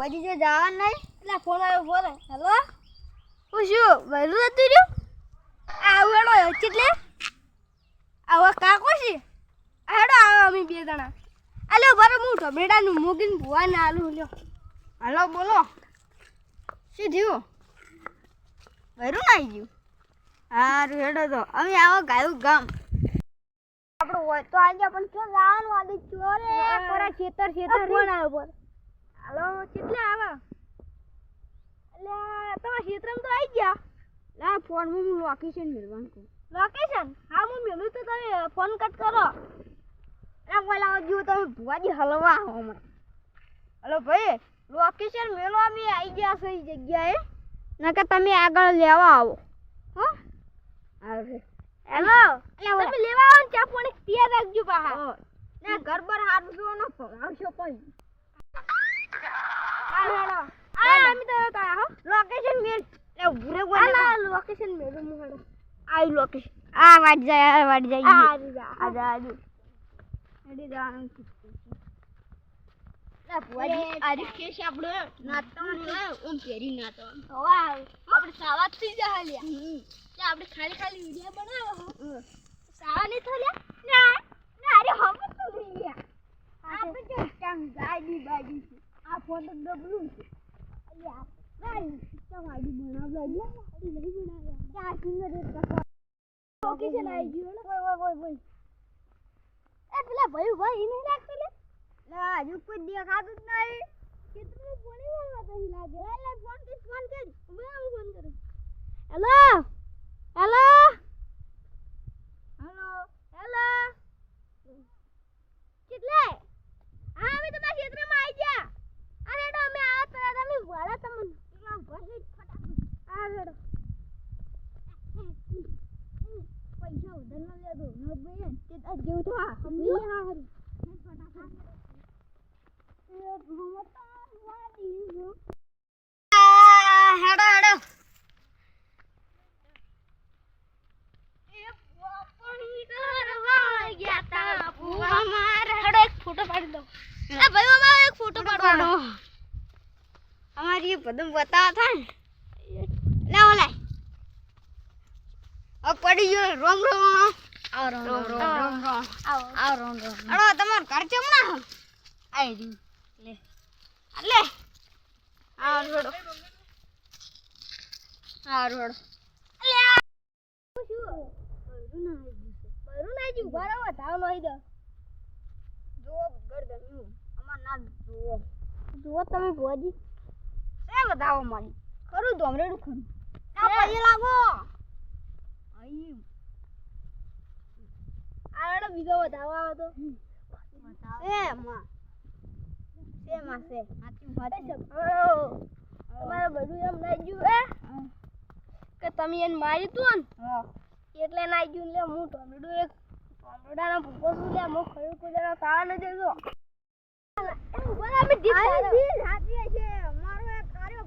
પછી જો જવાનું નહીં? એટલે ફોન આવ્યો ફોન. હેલો? હું શું વહેલું હતું રહ્યું? આ હેડો એટલે આવો કાકો છે આ હેડો આવો અમે બે જણા. હાલો બરો હું ઢબેડાનું મૂકીને ભૂવાને આલુ લ્યો. હાલો બોલો. શું થયું? વહેલું ના આવી ગયું? હારું હેડો તો. અમે આવો ગાયું ગામ. આપણું હોય તો આજે પણ ક્યાં જવાનું આજે ચોરે ખેતર ખેતર ફોન આવ્યો હાલો કેટલા આવા? એટલે તમારા ક્ષેત્રમ તો આવી ગયા. ના ફોનમાં હું લોકેશન મેળવાનું કહું. લોકેશન હા હું મેળવું તો તમે ફોન કટ કરો. ના બોલા જો તમે ભુવાજી હલવા આવો હમણાં હલો ભાઈ લોકેશન મેળવા અમે આવી ગયા છે એ જગ્યાએ? નકર તમે આગળ લેવા આવો. હો? હેલો તમે લેવા આવો ને ચા પાણી તૈયાર રાખજો બહાર ના ઘર પર હાથ જો ન આવશો પણ આ આ અમે તો તા હો. લોકેશન મેલ લે ભૂરે બોલે આ લોકેશન આ વાટ જાય આ વાટ જાય. આ જા આ જા એડી જાણ આ આપણે ખાલી ખાલી વીડિયો બનાવો સાવા નહીં થયા? ના ના અરે હમ તો ગયા. આપણે જો સ્ટંગ ગાડી બાજી છે? આ ફોટો ડબલું છે. અલ્યા ગાડી તમારી આડી બનાવવા લે આડી નહીં બનાવવા ક્યાં સિંગર એક કસો લોકેશન આવી ગયું ને. ઓય ઓય ઓય ઓય. એ પેલા ભાઈ ભાઈ નહીં લાગતો લે? ના હજુ કોઈ દેખાતું જ નહીં. કેટલું પાણી વાળવા તો લાગે. એટલે ફોન કે ફોન કર. હું આવું ફોન કરું. હેલો? હેલો? હેલો? હેલો? કેટલે હા અમે તમારા ક્ષેત્રમાં આવી ગયા અરે હેડો અમે આ તરત અમે વાળા તમને પેલા ભરી ફટાફટ આ હેડો પૈસા ઉધાર ન લેતો ન ભાઈ તે તાર જેવું તો આ સમજી હા. હરી ફટાફટ એ ભમતા વાડી જો હેડો હેડો અમારી પદમ બતાવા થાય ને. લે ઓલે. અ પડી ગયો રોમ રોમ આવ રોમ રોમ. રોમ રોમ આવ. આવ રોમ રોમ. અડો તમાર ઘર ચમણા હમ આઈ રી લે. લે. આ રોડો. આ રોડો. લે. શું ના જી બરાબર ધાવ લઈ દો. જો ગરદન. યુ અમાર ના જુઓ. જુઓ તમે ભોજી સે બતાવો મારી. ખરું ધોમરેડું ખરું. ના પૈયે લાગો. અહીં આડો બીજો બતાવો આવે તો. સે માં. સે માં હાચું તમારે બધું એમ ગયું હે? કે તમે એને મારી તું ને એટલે નાઈ ગયું લે હું ટોમેટો એક ટોમેટાનો ભૂકો છું લે હું ખરું કુદાનો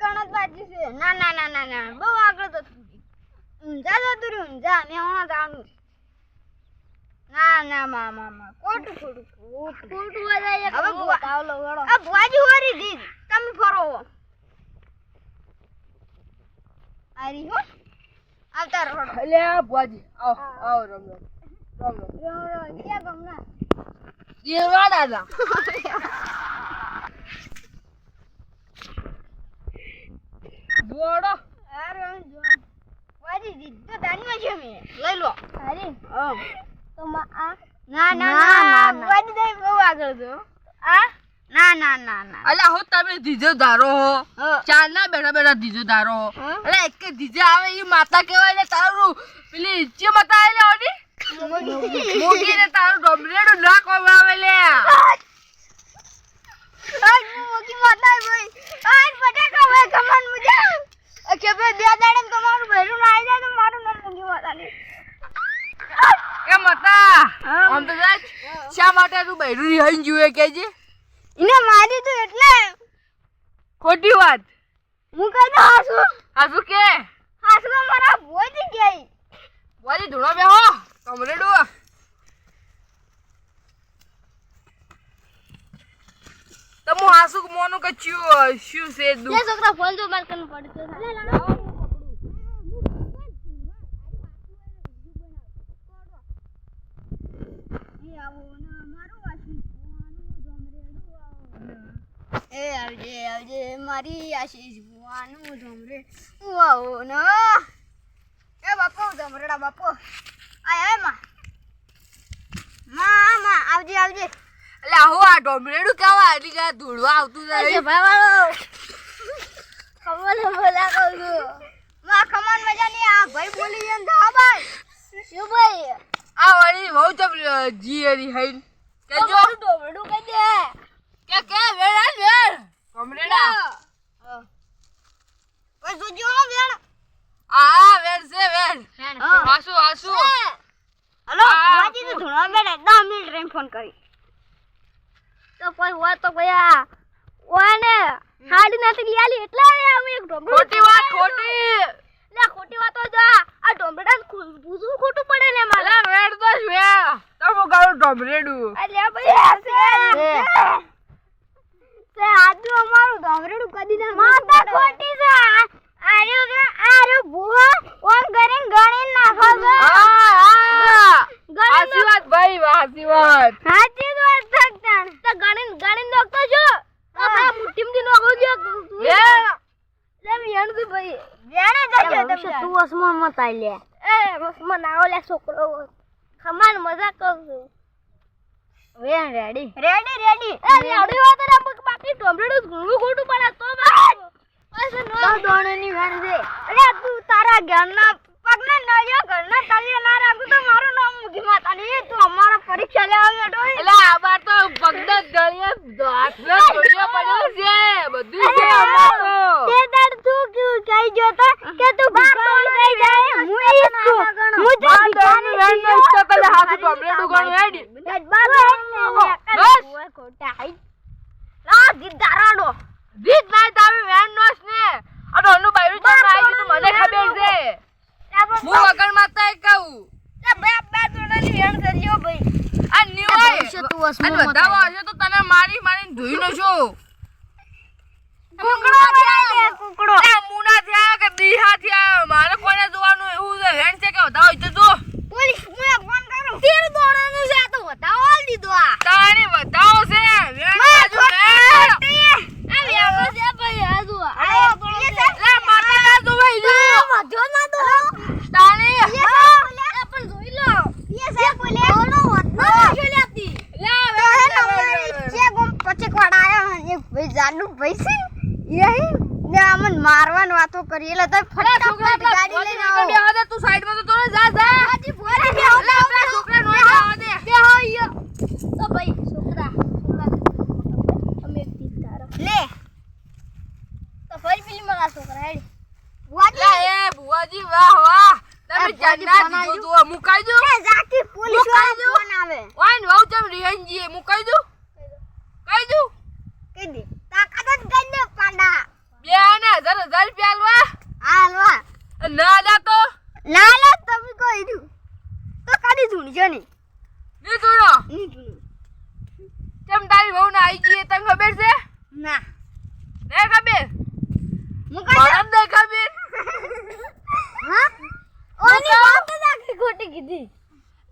એક જ બાજી છે. ના ના ના ના ના. બહુ આગળ તો ઊંઝા જતું રહ્યું ઊંઝા. મેં હમણાં જાણું ના ના મા મા મા. ખોટું ખોટું વધારે હવે ભુવાજી હોરી દીધ તમે ફરો હો. આરી હો. આવતા રહો. આ બુઆજી આવો આવો રમ રમ. રમ રમ. ક્યાં ગમના? દેવા જોડો અરે જો વાજી દીધ. તો દાનીમાં છે મે લઈ લો. અરે હા. તો માં આ? ના ના ના વાજી દે બહુ આગળ જો. આ? ના ના ના ના. અલ્યા હો તમે દીજો ધારો હો. ચાર ના બેઠા બેઠા દીજો ધારો હો. અલે એક કે દીજે આવે એ માતા કહેવાય ને તારું. પેલી ઈચ્છી માતા આવેલી હોની મોગી ને તારું ડોમરેડું ના કોઈ આવે લે આજ મોકી માતા ભાઈ આજ બટાકા ભાઈ કમાન મુજે બે દાડે તમારું ભેરું ના આવી જાય તો મારું નામ મૂકી વાતાની એ મતા હા. આમ તો જા શા માટે તું બૈરું રિહાઈને જુએ કેજે એને મારી તો એટલે ખોટી વાત. હું કઈ તો હાસુ. હાસુ કે? હાસુ મારા ભોજી ગઈ. વાજી ધૂણો બેહો. કમરેડો તમો હાસુ મોનું કે ચિયો શું છે દુ છોકરા ફોન જો માર કન પડતો લે લાડો એ આવજે આવજે મારી આશીષ ભુવાનું ધમરે. વાવો ન? એ બાપો ધમરેડા બાપો. આય આયમાં. માં માં આવજે આવજે. એટલે આહો આ ડોમરેડું કેવા? આટલી કા ધૂળવા આવતું જાય ભાઈ વાળો ખમણ બોલા કહું છું. માં ખમણ મજા નહીં આ ભાઈ બોલી જાય ને હા ભાઈ. શું ભાઈ? આ વાળી બહુ ચપ જી રિહાઈને કે જો ડોબડું કહી દે. કે કે વેડા વેડ કમરેડા. ઓય જોજો વેણ આ વેડ છે વેડ હાસુ હાસુ. હલો વાજી તો ધોણા બેડે 10 મિનિટ રહીને ફોન કરી. તો કોઈ હોય તો ભૈયા ઓય ને હાડી નથી લીયાલી આલી. એટલે અમે એક ઢોંબડું ખોટી વાત ખોટી. લે ખોટી વાતો જા આ. ઢોંબડા પૂછવું ખોટું પડે ને મારે. વેડ તો જ વે તમો ગાળું ડોમરેડું અલ્યા ભાઈ તે આજુ અમારું ઢોંબરેડું કદી ના માતા ખોટી છે આર્યો કે આર્યો ઓમ કરીને નાખો છો. ગણીને હાસી વાત ભાઈ હાસી વાત. જ શકતા તો ગણીને ગણીને નાખતો છો? આપણા નાખો તું ભાઈ. જશે તું વસમાં મત આઈ લે એ છોકરો. ખમાન મજા કરું છું. વેણ રેડી રેડી રેડી એ રેડી વાત રે બાકી ટોમરેડું ઘણું ખોટું પડે તો તો દોણની વેણ છે. અરે તું તારા ઘરના પગને નળિયો ઘરના તળિયે ના રાખું તો મારું નામ માતાની. તું અમારા પરીક્ષા લેવા બેઠો એટલે આ બાર તો પગના હાથના ગળિયા પડ્યો છે બધું છે આમાં તો તે દાડ તું કેવું કહી ગયો તો કે તું ભિખારી થઈ જાય હું ઈ છું હું જો બાર દોડનું વેણ નો ઇસ્તો કરે હાસુ ડોમરેડું ગણું હેડી બસ. ખોટા હાઈ લા ગીધારાડો જીત ના તારે વેણ નો જ ને આ ડોનું બાયરું તો ના આવી તો મને ખબર છે હું વગર માતા એક કહું બે બે દોડાની વેણ કર્યો ભાઈ આ નિવાય ભવિષ્ય અને બધા વાંચે તો તને મારી મારીને ધોઈ નો કુકડો બનાવી કુકડો. આ મુના થયા કે બીહા થયા? મારે કોને જોવાનું એવું છે વેણ છે કે બધા હોય તો જો. પોલીસ મને ફોન કરો. તેર દોડાનું છે આ તો હાલ દીધો આ. તારી બતાવો છે વેણ બાજુ વેણ આ વેણો છે ભાઈ આ જો આ લે માતા ના જો ભાઈ જો મધ્યો ના દો તારી પણ જોઈ લો એ છે બોલે ઓનો વતનો જો લેતી લે તો હે ને અમારી જે ગમ પચેક વાળા આયા હે એક ભાઈ જાનુ ભાઈ છે? ને અમન મારવાન વાતો કરી. એટલે તો ફટાફટ ગાડી લઈને આવો. બેહવા દે તું સાઈડમાં તો તોને જા જા. હાજી ફોરી બે હો લે આપણા છોકરા નો જવા દે. બે હો યો તો ભાઈ છોકરા અમે એક તીર. લે. તો ફરી પેલી મારા છોકરા હેડ. લે એ બુઆજી વાહ વાહ. તમે જન્નત ફોન તો મુકાઈ દો. જાતી પોલીસ મુકાઈ દો. ફોન આવે. ઓય વાવ ચમ રિહનજી મુકાઈ દો. કઈ દો. કઈ દે તાકાત જ ગઈ દે પાંડા. બે ને હજાર હજાર રૂપિયા આલવા. હાલવા ના જા તો? ના લા તમે કોઈ દઉં તો કાઢી ધૂણજો ને? ની નહીં ધૂણું. કેમ તારી વહુ ના આવી ગઈ તને ખબર છે? ના. ને ખબર? જ નહીં ખબર. હા? ઓની વાત જ ખોટી કીધી.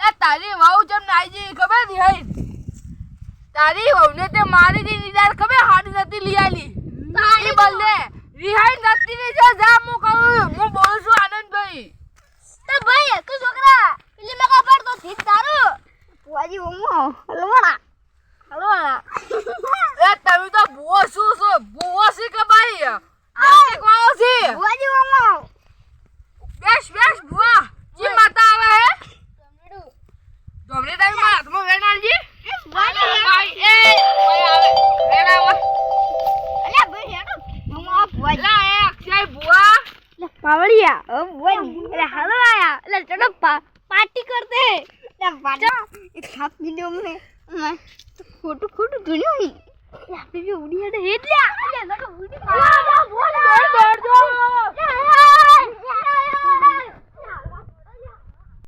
લે તારી વહુ ચમ ના આવી ગઈ ખબર રિહાઈ તારી વહુ ને તે મારી દી નિદાર ખબર હાડી નથી લઈ આલી. તારી બદલે રિહાઈ નથી ની છે જા હું કહું હું બોલું છું આનંદભાઈ. તો ભાઈ તું છોકરા પેલી મગા પર તો ઠીક તારું. પુઆજી હું હલવાડા હલવાડા એ તમે તો ભૂવો પાવળિયા ઓ બોલી અરે હાલો આયા એટલે ચલો પાર્ટી કરતે હે પાટા એક હાફ વિડિયો મે ખોટું ખોટું જોયું હી આપણે જે ઉડી હડે હે એટલે આપણે ઉડી દોડ દોડ દોડ